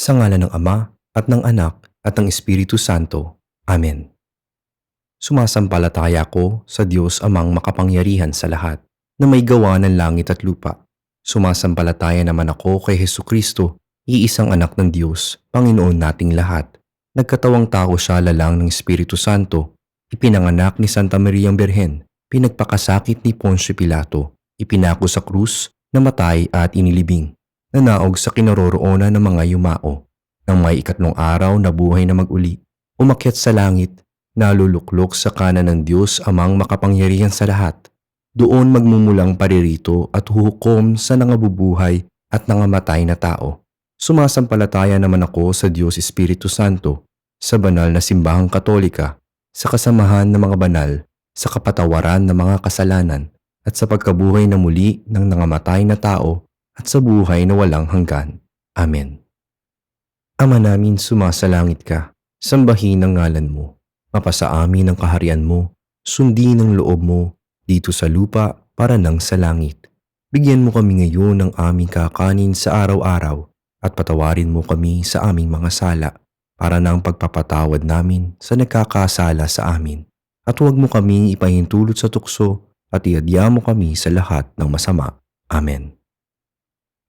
Sa ngala ng Ama at ng Anak at ng Espiritu Santo. Amen. Sumasampalataya ko sa Diyos amang makapangyarihan sa lahat, na may gawa ng langit at lupa. Sumasampalataya naman ako kay Heso Kristo, iisang anak ng Diyos, Panginoon nating lahat. Nagkatawang tao siya lalang ng Espiritu Santo, ipinanganak ni Santa Maria Berhen, pinagpakasakit ni Poncio Pilato, ipinako sa krus, namatay at inilibing. Nanaog sa kinaroroonan ng mga yumao. Nang may ikatlong araw na buhay na maguli, umakyat sa langit, naluluklok sa kanan ng Diyos amang makapangyarihan sa lahat. Doon magmumulang paririto at huhukom sa nangabubuhay at nangamatay na tao. Sumasampalataya naman ako sa Diyos Espiritu Santo, sa banal na simbahang katolika, sa kasamahan ng mga banal, sa kapatawaran ng mga kasalanan, at sa pagkabuhay na muli ng nangamatay na tao at sa buhay na walang hanggan. Amen. Ama namin sumasalangit ka, sambahin ang ngalan mo, mapasa amin ang kaharian mo, sundin ang loob mo, dito sa lupa para nang sa langit. Bigyan mo kami ngayon ng aming kakanin sa araw-araw at patawarin mo kami sa aming mga sala para nang pagpapatawad namin sa nagkakasala sa amin. At huwag mo kaming ipahintulot sa tukso at iadya mo kami sa lahat ng masama. Amen.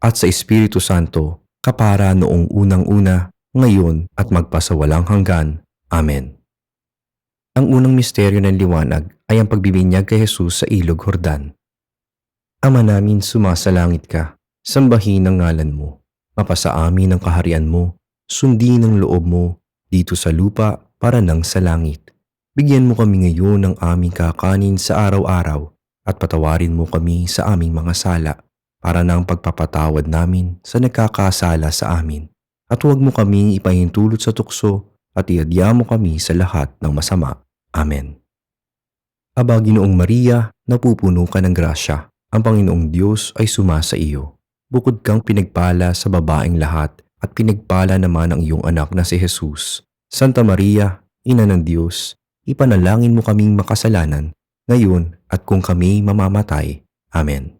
at sa Espiritu Santo, kapara noong unang-una, ngayon at magpasawalang hanggan. Amen. Ang unang misteryo ng liwanag ay ang pagbibinyag kay Jesus sa ilog Hordan. Ama namin sumasalangit ka, sambahin ang ngalan mo, mapasa amin ang kaharian mo, sundin ang loob mo, dito sa lupa para nang sa langit. Bigyan mo kami ngayon ng aming kakanin sa araw-araw at patawarin mo kami sa aming mga sala para ng pagpapatawad namin sa nagkakasala sa amin. At huwag mo kaming ipahintulot sa tukso at iadya mo kami sa lahat ng masama. Amen. Aba, Ginoong Maria, napupuno ka ng grasya. Ang Panginoong Diyos ay sumasa iyo. Bukod kang pinagpala sa babaeng lahat at pinagpala naman ang iyong anak na si Jesus. Santa Maria, Ina ng Diyos, ipanalangin mo kaming makasalanan, ngayon at kung kami mamamatay. Amen.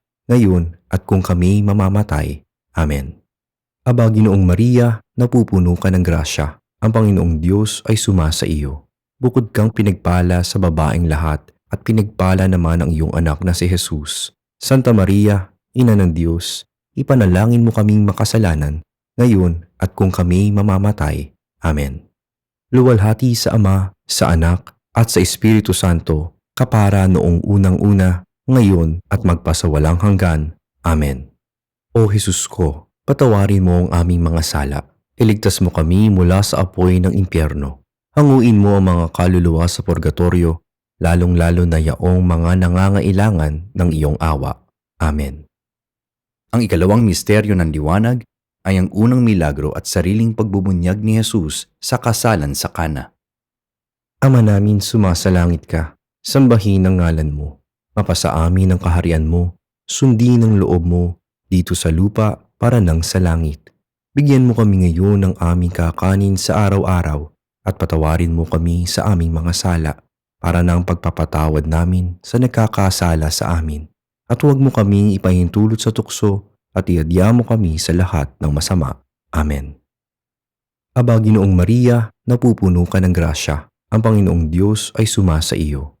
ngayon at kung kami mamamatay. Amen. Aba, Ginoong Maria, napupuno ka ng grasya. Ang Panginoong Diyos ay sumasa iyo. Bukod kang pinagpala sa babaeng lahat at pinagpala naman ang iyong anak na si Jesus. Santa Maria, Ina ng Diyos, ipanalangin mo kaming makasalanan, ngayon at kung kami mamamatay. Amen. Luwalhati sa Ama, sa Anak, at sa Espiritu Santo, kapara noong unang-una, ngayon at magpasawalang hanggan. Amen. O Jesus ko, patawarin mo ang aming mga sala. Iligtas mo kami mula sa apoy ng impyerno. Hanguin mo ang mga kaluluwa sa purgatorio, lalong-lalo na yaong mga nangangailangan ng iyong awa. Amen. Ang ikalawang misteryo ng liwanag ay ang unang milagro at sariling pagbubunyag ni Jesus sa kasalan sa Kana. Ama namin sumasalangit ka, sambahin ang ngalan mo, mapasa amin ang kaharian mo, sundin ang loob mo dito sa lupa para nang sa langit. Bigyan mo kami ngayon ng aming kakanin sa araw-araw at patawarin mo kami sa aming mga sala para nang pagpapatawad namin sa nagkakasala sa amin. At huwag mo kaming ipahintulot sa tukso at iadya mo kami sa lahat ng masama. Amen. Aba, Ginoong Maria, napupuno ka ng grasya. Ang Panginoong Diyos ay sumasa iyo.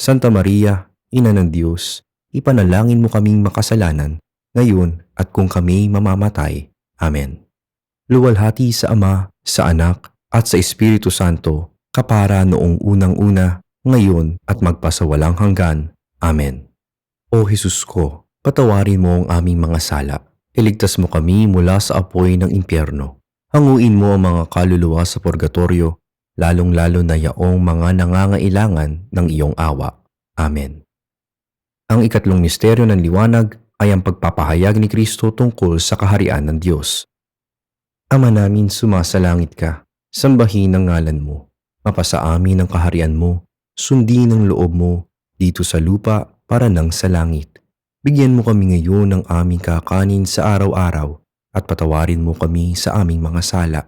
Santa Maria, Ina ng Diyos, ipanalangin mo kaming makasalanan, ngayon at kung kami mamamatay. Amen. Luwalhati sa Ama, sa Anak, at sa Espiritu Santo, kapara noong unang-una, ngayon at magpasawalang hanggan. Amen. O Jesus ko, patawarin mo ang aming mga sala. Iligtas mo kami mula sa apoy ng impyerno. Hanguin mo ang mga kaluluwa sa purgatorio, lalong-lalo na yaong mga nangangailangan ng iyong awa. Amen. Ang ikatlong misteryo ng liwanag ay ang pagpapahayag ni Kristo tungkol sa kaharian ng Diyos. Ama namin sumasalangit ka, sambahin ang ngalan mo, mapasa amin ang kaharian mo, sundin ang loob mo dito sa lupa para nang sa langit. Bigyan mo kami ngayon ng aming kakanin sa araw-araw at patawarin mo kami sa aming mga sala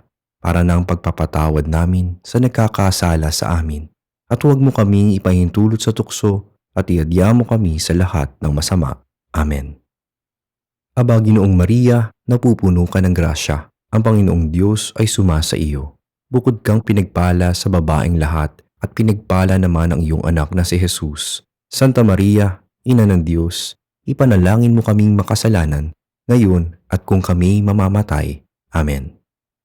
para nang pagpapatawad namin sa nagkakasala sa amin. At huwag mo kaming ipahintulot sa tukso at iadya mo kami sa lahat ng masama. Amen. Aba, Ginoong Maria, napupuno ka ng grasya. Ang Panginoong Diyos ay sumasa iyo. Bukod kang pinagpala sa babaeng lahat at pinagpala naman ang iyong anak na si Jesus. Santa Maria, Ina ng Diyos, ipanalangin mo kaming makasalanan, ngayon at kung kami mamamatay. Amen.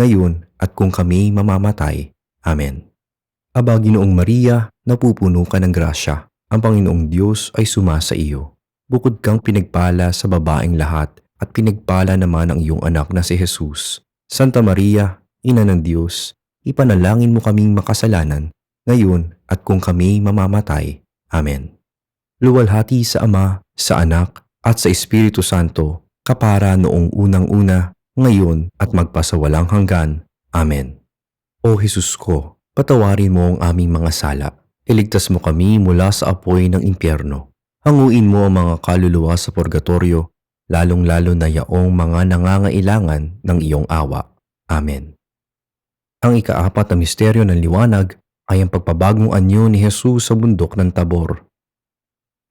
ngayon at kung kami mamamatay. Amen. Aba, Ginoong Maria, napupuno ka ng grasya. Ang Panginoong Diyos ay sumasa iyo. Bukod kang pinagpala sa babaeng lahat at pinagpala naman ang iyong anak na si Jesus. Santa Maria, Ina ng Diyos, ipanalangin mo kaming makasalanan, ngayon at kung kami mamamatay. Amen. Luwalhati sa Ama, sa Anak, at sa Espiritu Santo, kapara noong unang-una, ngayon at magpasawalang hanggan. Amen. O Jesus ko, patawarin mo ang aming mga sala. Iligtas mo kami mula sa apoy ng impyerno. Hanguin mo ang mga kaluluwa sa purgatorio, lalong-lalo na yaong mga nangangailangan ng iyong awa. Amen. Ang ikaapat na misteryo ng liwanag ay ang pagpabagong anyo ni Jesus sa bundok ng Tabor.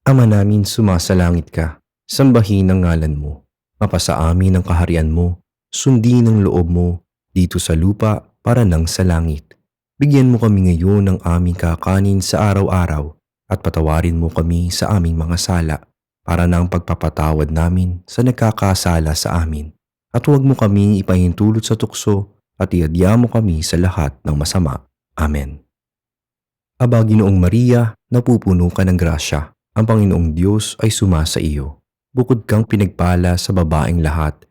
Ama namin sumasalangit ka, Sambahin ang ngalan mo. Mapasa amin ang kaharian mo. Sundin ang loob mo dito sa lupa para nang sa langit. Bigyan mo kami ngayon ng aming kakanin sa araw-araw at patawarin mo kami sa aming mga sala para na ang pagpapatawad namin sa nagkakasala sa amin. At huwag mo kaming ipahintulot sa tukso at iadya mo kami sa lahat ng masama. Amen. Aba, Ginoong Maria, napupuno ka ng grasya. Ang Panginoong Diyos ay sumasa iyo. Bukod kang pinagpala sa babaeng lahat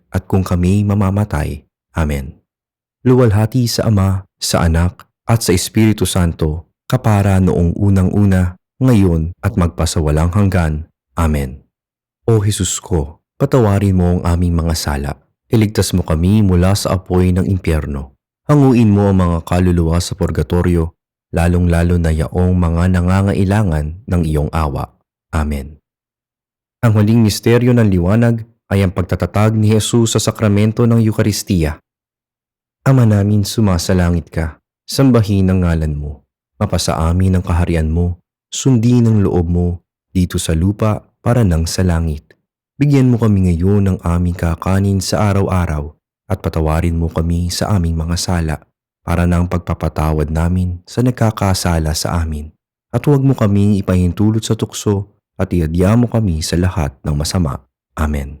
at kung kami mamamatay. Amen. Luwalhati sa Ama, sa Anak, at sa Espiritu Santo, kapara noong unang-una, ngayon at magpasawalang hanggan. Amen. O Jesus ko, patawarin mo ang aming mga sala. Iligtas mo kami mula sa apoy ng impyerno. Hanguin mo ang mga kaluluwa sa purgatorio, lalong-lalo na yaong mga nangangailangan ng iyong awa. Amen. Ang huling misteryo ng liwanag ay ang pagtatatag ni Jesus sa sakramento ng Eukaristiya. Ama namin sumasalangit ka, sambahin ang ngalan mo, mapasa amin ang kaharian mo, sundin ang loob mo dito sa lupa para nang sa langit. Bigyan mo kami ngayon ng aming kakanin sa araw-araw at patawarin mo kami sa aming mga sala para na ang pagpapatawad namin sa nagkakasala sa amin. At huwag mo kaming ipahintulot sa tukso at iadya mo kami sa lahat ng masama. Amen.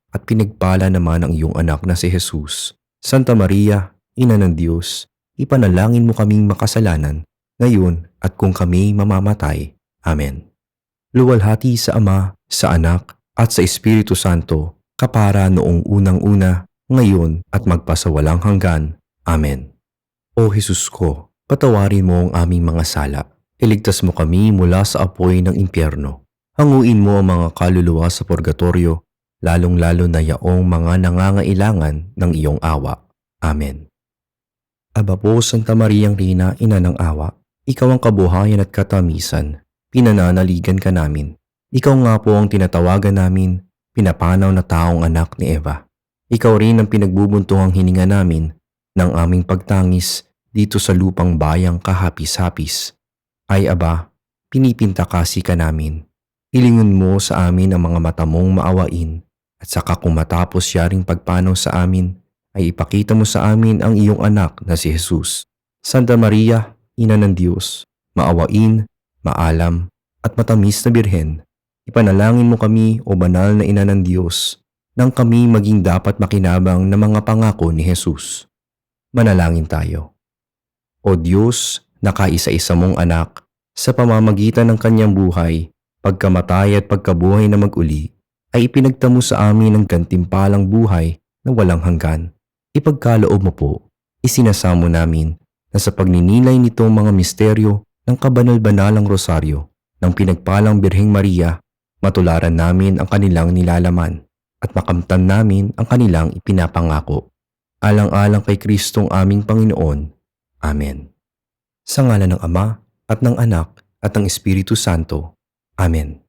at pinagpala naman ang iyong anak na si Jesus. Santa Maria, Ina ng Diyos, ipanalangin mo kaming makasalanan, ngayon at kung kami mamamatay. Amen. Luwalhati sa Ama, sa Anak, at sa Espiritu Santo, kapara noong unang-una, ngayon at magpasawalang hanggan. Amen. O Jesus ko, patawarin mo ang aming mga sala. Iligtas mo kami mula sa apoy ng impyerno. Hanguin mo ang mga kaluluwa sa purgatorio, lalong-lalo na yaong mga nangangailangan ng iyong awa. Amen. Aba po, Santa Mariang Rina, Ina ng Awa, Ikaw ang kabuhayan at katamisan, pinananaligan ka namin. Ikaw nga po ang tinatawagan namin, pinapanaw na taong anak ni Eva. Ikaw rin ang pinagbubuntuhang hininga namin ng aming pagtangis dito sa lupang bayang kahapis-hapis. Ay aba, pinipinta kasi ka namin. Ilingon mo sa amin ang mga mata mong maawain at saka kung matapos yaring pagpanaw sa amin, ay ipakita mo sa amin ang iyong anak na si Jesus. Santa Maria, Ina ng Diyos, maawain, maalam, at matamis na birhen, ipanalangin mo kami o banal na Ina ng Diyos nang kami maging dapat makinabang ng mga pangako ni Jesus. Manalangin tayo. O Diyos, na kaisa-isa mong anak, sa pamamagitan ng kanyang buhay, pagkamatay at pagkabuhay na mag-uli, ay ipinagtamo sa amin ang gantimpalang buhay na walang hanggan. Ipagkaloob mo po, isinasamo namin na sa pagninilay nitong mga misteryo ng kabanal-banalang rosaryo ng pinagpalang Birheng Maria, matularan namin ang kanilang nilalaman at makamtan namin ang kanilang ipinapangako. Alang-alang kay Kristong aming Panginoon. Amen. Sa ngala ng Ama at ng Anak at ng Espiritu Santo. Amen.